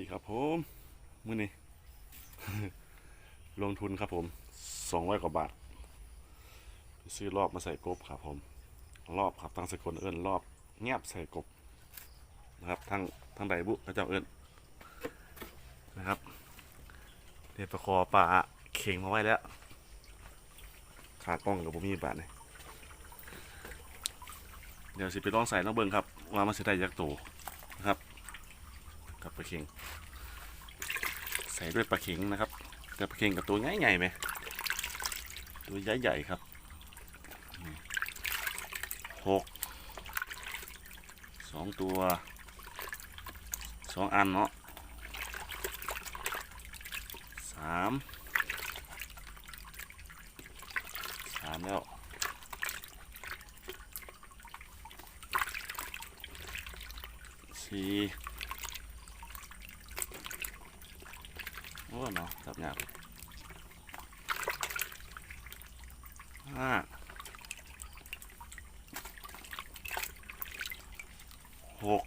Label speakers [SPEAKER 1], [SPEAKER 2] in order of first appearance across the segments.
[SPEAKER 1] ดีครับผมมื่อนี้ ลงทุนครับผมสองร้อยกว่าบาทไปซื้อรอบมาใส่กบครับผม รอบครับทางสกลเอิญรอบเงียบใส่กบนะครับทางทางใดบุพระเจ้าเอิญนะครับเดี๋ยวประคอปลาเข่งมาไว้แล้วขากล้องกับผมมีบาทเลยเดี๋ยวสิไปลองใส่น้องเบิงครับว่ามันสิได้ยักษ์โตนะครับ กับปลาเค็ง ใส่ด้วยปลาเค็งนะครับ แต่ปลาเค็งกับตัวใหญ่ๆไหมตัวใหญ่ๆครับหกสองตัวสองอันเนาะสามสามแล้วสี่ โอ้เนาะจับยากห้าหก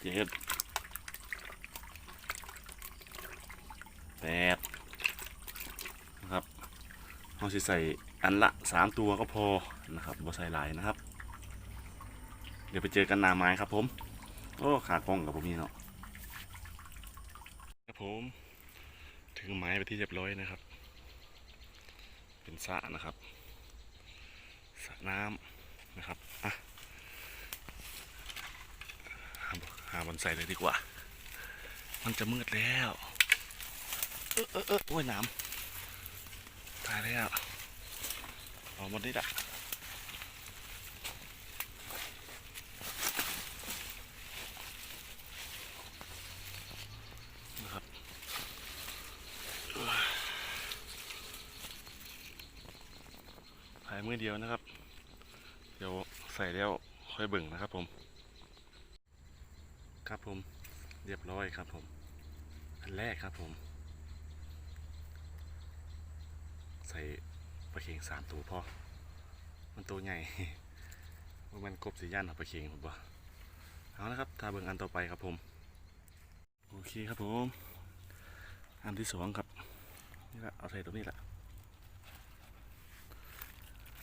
[SPEAKER 1] เจ็ดแปดนะครับเราสิใส่อันละสามตัวก็พอนะครับบ่ใส่หลายนะครับ เดี๋ยวไปเจอกันนาไม้ครับผม โอ้ขากล้องกับผมนี่เนาะ ผมถึงไม้ไปที่เรียบร้อยนะครับ เป็นสระนะครับสระน้ำนะครับอะหาบอนใส่เลยดีกว่า มันจะมืดแล้วเออเออเออโอ้ยน้ำตายแล้วเอาหมดนี่ละนะครับ ถ่าย มือเดียวนะครับ เดี๋ยวใส่แล้วค่อยเบิ่งนะครับผม ครับผมเรียบร้อยครับผม อันแรกครับผม ใส่ปลาเค็งสามตัวพอมันตัวใหญ่ว่ามันกบสีย่านขอปลาเค็งผมบ่เอาละครับถ้าเบิ่งอันต่อไปครับผม โอเคครับผม อันที่สองครับนี่ละเอาใส่ตรงนี้ละ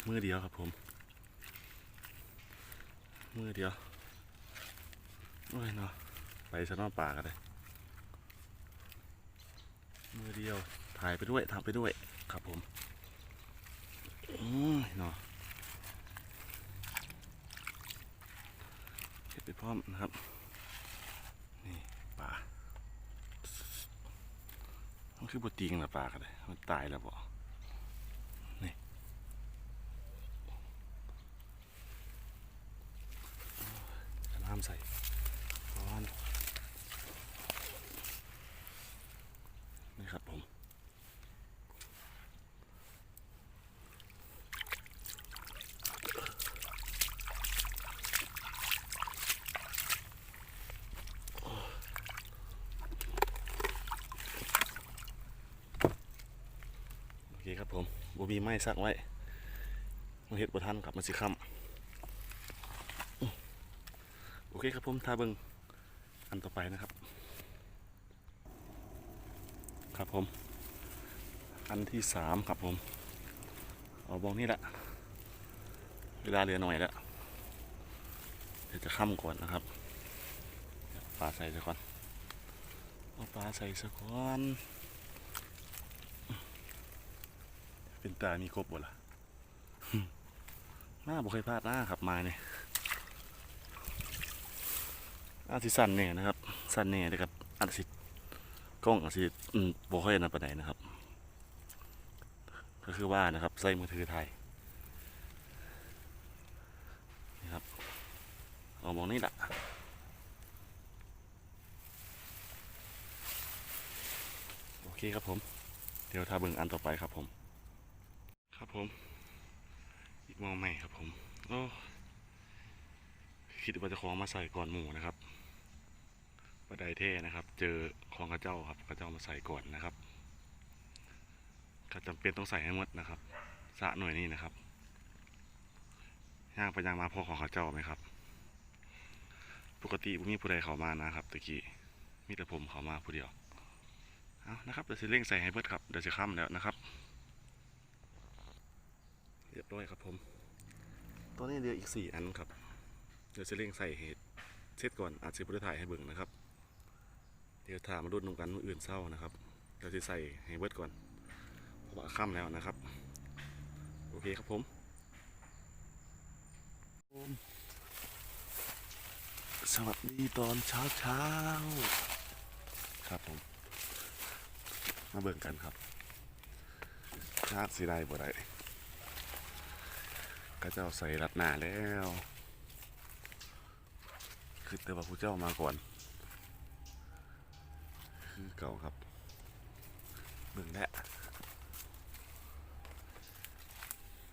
[SPEAKER 1] มือเดียวครับผม มือเดียวโอ้ยเนาะไปสนอป่ากันเลยมือเดียวถ่ายไปด้วยทำไปด้วยครับผมโอ้ยเนาะเก็บไปพร้อมนะครับ นี่ป่ามันคือบตีงนะป่ากันเลยมันตายแล้วบ่ น้ำใส่ร้อนนี่ครับผมโอเคครับผมบูมีไม้ซักไว้มาเห็ดบัทันกลับมาสิค่ำ อเคครับผมทาเบิงอันต่อไปนะครับ ครับผม อันที่สามครับผมเอาบองนี่แหละ เวลาเหลือหน่อยแล้วเดี๋ยวจะค่ำก่อนนะครับปลาใส่ซะก่อนเอาปลาใส่ซะก่อนเป็นตามีครบบ่ล่ะหน้าบ่เคยพลาดหน้าครับมาเนี่ย อาจสิสั้นเนี่ยนะครับสั้นเนี่ยนะครับอาจสิกล้องอาจสิอืมบ่ค่อยนั่นปานนะครับ ก็คือว่านะครับใส่มือถือถ่ายนี่ครับเอามองนี่ละโอเคครับผม เดี๋ยวถ้าเบิ่งอันต่อไปครับผม ครับผม อีกมองใหม่ครับผมโอ้คิดว่าจะคล้องมาใส่ก่อนหมูนะครับ บันไดเท่นะครับ เจอของกระเจ้าครับกระเจ้ามาใส่ก่อนนะครับก็จำเป็นต้องใส่ให้หมดนะครับสะหน่วยนี้นะครับย่างไปย่างมาพอของกระเจ้าไหมครับ ปกติผมมีผู้ใดเข้ามานะครับตะกี้มีแต่ผมเข้ามาผู้เดียวเอานะครับเดี๋ยวสิเร่งใส่ให้เบิดครับเดี๋ยวจะค่ำแล้วนะครับ เรียบร้อยครับผม ตอนนี้เหลืออีกสี่อันครับ เดี๋ยวจะเร่งใส่เห็ดเสร็จก่อนอาจจะบริถ่ายให้เบิ่งนะครับ เดี๋ยวถามมาดูดนำกันมืออื่นเศร้านะครับเดี๋ยวจะใส่ให้เบิร์ดก่อนเพราะว่าค่ำแล้วนะครับ โอเคครับผมสวัสดีตอนเช้าเช้าครับผม มาเบิ่งกันครับชาสีได้บ่ได้ก็เจ้าใส่รัดหน้าแล้ว คือแต่ว่าผู้เจ้ามาก่อน คือเก่าครับเบิ่งแล้ว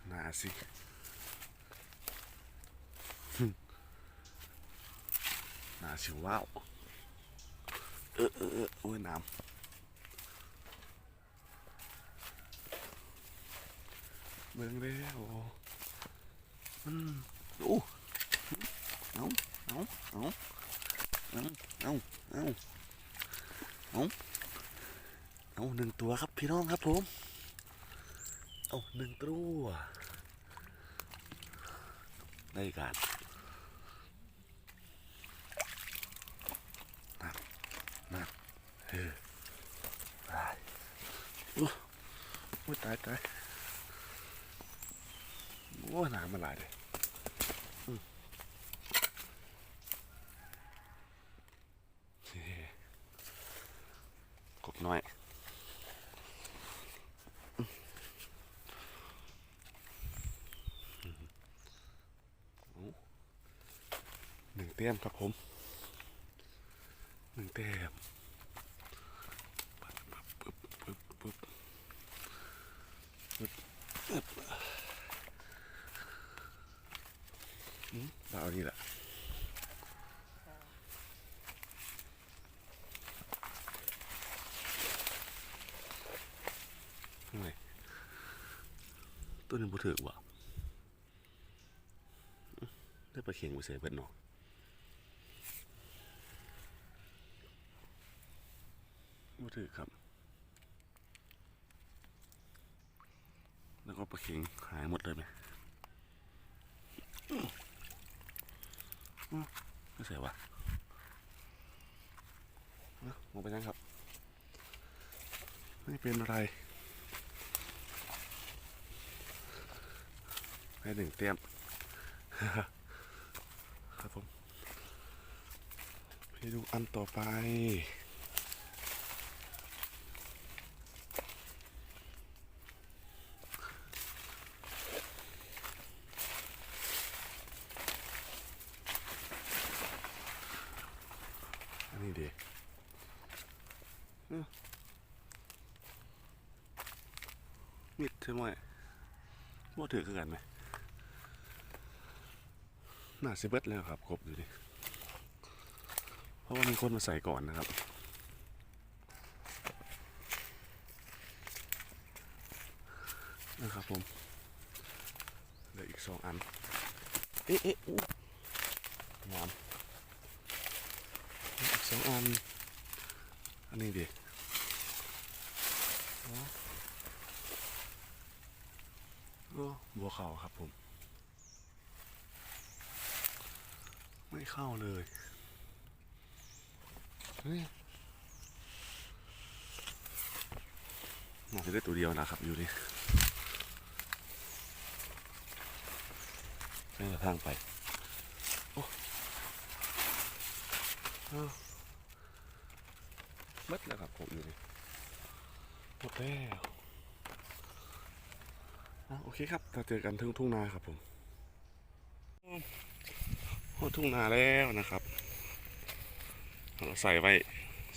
[SPEAKER 1] หนาสิหนาชิวว้าวเออเออเออโอ้ยน้ำเบิ่งแล้วอืมโอ้เอาเอาเอาเอาเอาเอา เอาเอาหนึ่งตัวครับพี่น้องครับผม เอาหนึ่งตัวได้การนักนักเฮ้อตายโอ้โอ้ยตายตายโอ้น้ำมันไหลายเลยอืมเฮ้กบน้อย หนึ่งแต้มครับผมหนึ่งแต้มปึ๊บปึ๊บปึ๊บปึ๊บปึ๊บปึ๊บอืมเราเอานี่แหละทำไมตัวนึงบ่ถือว่ะได้ปลาเข็งไปเสียเบิดเนาะ มือ ถือครับ แล้วก็ปลาเข็งหายหมดเลยไหมไม่ใส่วะเอามองไปนั่งครับ ไม่เป็นอะไรให้หนึ่งเต็มครับผมไปดูอันต่อไป นนี้ดีมิดใช่ไหมว่าถือคือกันไหมน่าสิเบิดแล้วครับครบอยู่ดิเพราะว่ามีคนมาใส่ก่อนนะครับนะครับผมเหลืออีกสองอัน เอ๊ะเอ๊ะอู้งาม องอัน อันนี้ดิโอ้บัวเข่าครับผม ไม่เข้าเลยนี่น่าจะได้ตัวเดียวนะครับอยู่นี่ไม่กระทั่งไป โอ้ ดแล้วครับผมอยู่นี่หมดแล้วโอเคครับเราเจอกันทุ่งทุ่งนาครับผมโอ้ทุ่งนาแล้วนะครับเราใส่ไว้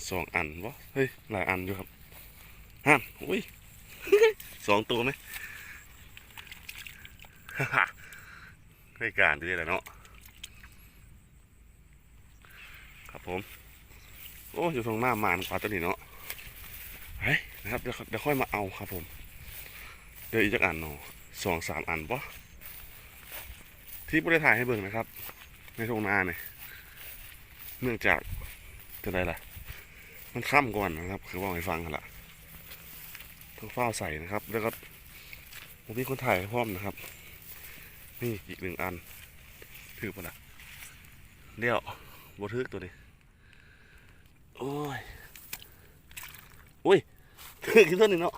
[SPEAKER 1] สองอันวะเฮ้ยหลายอันอยู่ครับฮะอุ้ยสองตัวไหมได้การดีเลยเนาะครับผม โอ้อยู่ตรงหน้ามานกว่าตัวนี้เนาะเฮ้ยนะครับเดี๋ยวเดี๋ยวค่อยมาเอาครับผม เดี๋ยวอีกจักอันเนาะสองสามอันปะที่ไม่ได้ถ่ายให้เบิ่งนะครับ ในตรงนาเนี่ยเนื่องจากจะไรล่ะ มันค่ำก่อนนะครับ คือว่าให้ฟังกันละต้องเฝ้าใส่นะครับ แล้วก็ผมมีคนถ่ายให้พร้อมนะครับ นี่อีกหนึ่งอันถือปะล่ะเดี๋ยวบทึกตัวนี้ โอ้ยอุ้ยถือขึ้นตัวหนึ่งเนาะ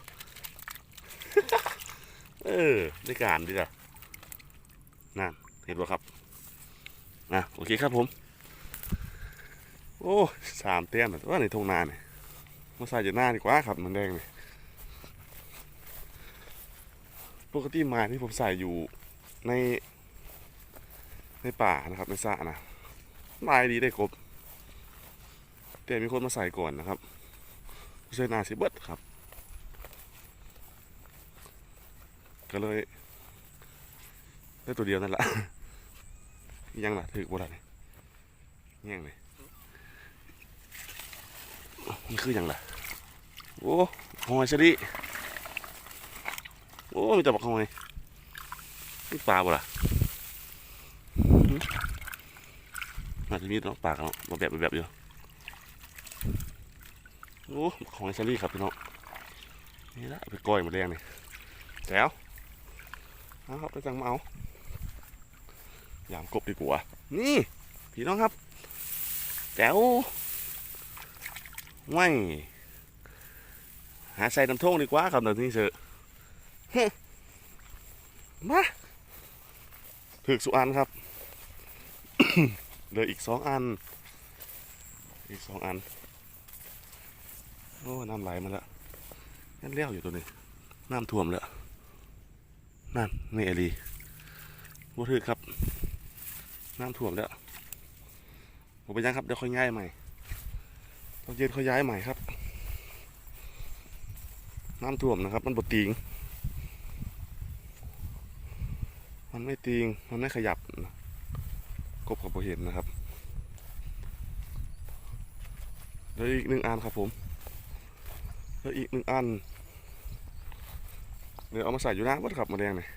[SPEAKER 1] เออได้การดีจ้ะนั่นเห็นป่ะครับนะโอเคครับผม โอ้สามเตี้ยนว่าในทงนาเนี่ยมาใส่จะหน้าดีกว่าครับมันแดงเลยปกติไม้ที่ผมใส่อยู่ใน ในป่านะครับในสระนะไม้ดีได้ครบ แต่มีคนมาใส่ก่อนนะครับเซนาสิเบิดครับ ก็เลยได้ตัวเดียวนั่นแหละยังล่ะถือบ่ได้เนี่ยงเลยมันคืออย่างไรโอ้หอยชะดิโอ้มีแต่บักหอยนี่ปลาบ่ล่ะอาจจะมีเนาะปลาเนาะมาแบบแบบอยู่ โอ้บักหอยชะดิครับพี่น้องนี่ละไปก้อยมาแดงนี่แจ๋วเอาครับไปจังมาเอายามกบดีกว่า นี่ พี่น้องครับแจ๋วไม่หาใส่น้ำท่งดีกว่าครับเดี๋ยวนี้เสือฮึมาถึกสุอันครับเหลืออีกสองอัน อีกสองอัน โอ้น้ำไหลมาแล้วนั่นเลี้ยวอยู่ตัวนี้ น้ำท่วมแล้วนั่นนี่เอลีบ่ถึกครับ น้ำท่วมแล้วผมไปยังครับเดี๋ยวค่อยง่ายใหม่ตอนเย็นเขาย้ายใหม่ครับ น้ำท่วมนะครับ มันบดติงมันไม่ติงมันไม่ขยับกบกับผมเห็นนะครับแล้วอีกหนึ่งอันครับผม แล้วอีกหนึ่งอัน เดี๋ยวเอามาใส่อยู่หน้าวัดขับมาแดงเลย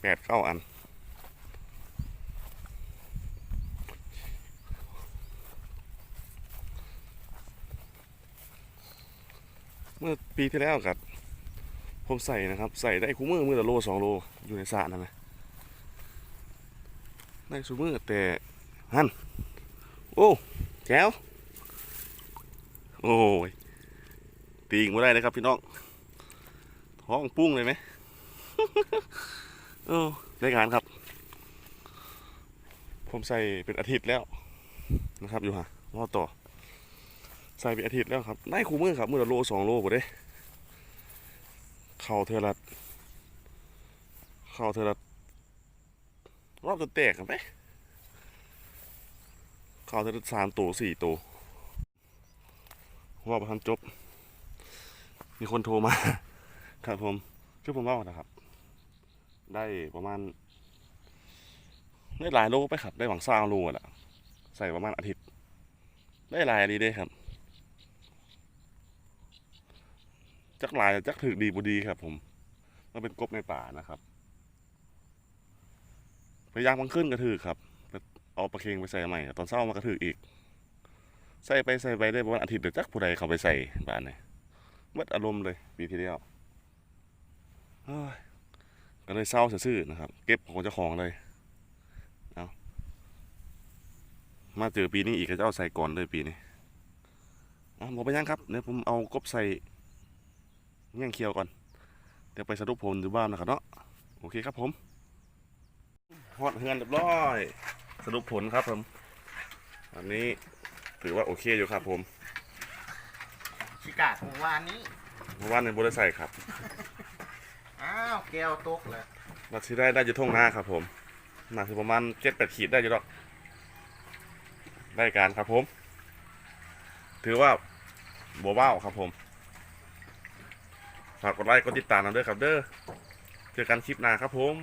[SPEAKER 1] แปดเก้าอัน เมื่อปีที่แล้วกับผมใส่นะครับ ใส่ได้คู่มือมือละโลสองโล อยู่ในสระนะไหมได้สูมือแต่ฮันโอ้แก้วโอ้ย ตีงมาได้นะครับ พี่น้องท้องปุ้งเลยไหมโอ้ได้งานครับ ผมใส่เป็นอาทิตย์แล้วนะครับ อยู่ฮะรอต่อ ใส่ไปอาทิตย์แล้วครับได้คู่มือครับมือละโลสองโลบ่ได้เข่าเทอละเข่าเทอละรอบจะแตกกันไหมเข่าเทอละสามตัวสี่ตัวว่าประทันจบ มีคนโทรมา ครับผมชื่อผมเล่านะครับ ได้ประมาณได้หลายโลไปครับ ได้หวังซาโลแหละใส่ประมาณอาทิตย์ ได้หลายดีด้ครับจักหลายจักถือดีบุดีครับ ผมมันเป็นกบในป่านะครับพยายามมันขึ้นกระถือครับเอาปลาเค็งไปใส่ใหม่ ตอนเช้ามากระถืออีก ใส่ไปใส่ไปได้ประมาณอาทิตย์เดียวจักผู้ใดเขาไปใส่บ้านไหนเมื่ออารมณ์เลยปีที่แล้วก็เลยเศร้าซื่อนะครับ เก็บของเจ้าของเลยเอามาเจอปีนี้อีกก็จะเอาใส่ก่อนเลยปีนี้อะบอกไปยังครับเดี๋ยวผมเอากบใส่ย่างเคียวก่อนเดี๋ยวไปสรุปผลดูบ้านนะครับเนาะโอเคครับผมฮอดเฮือนเรียบร้อย สรุปผลครับผมอันนี้ถือว่าโอเคอยู่ครับผม
[SPEAKER 2] ชิกาของวานนี้
[SPEAKER 1] เพราะว่าในบริษัทครับ
[SPEAKER 2] อ้าวแก้วตกเลย
[SPEAKER 1] มาที่ได้ได้อยู่ท่งหน้าครับ ผมน่าจะประมาณเจ็ดแปดขีดได้อยู่หรอกได้การครับผม ถือว่าบัวว้าวครับผมฝากกดไลค์กดติดตามกันด้วยครับเด้อเจอกันคลิปหน้าครับผม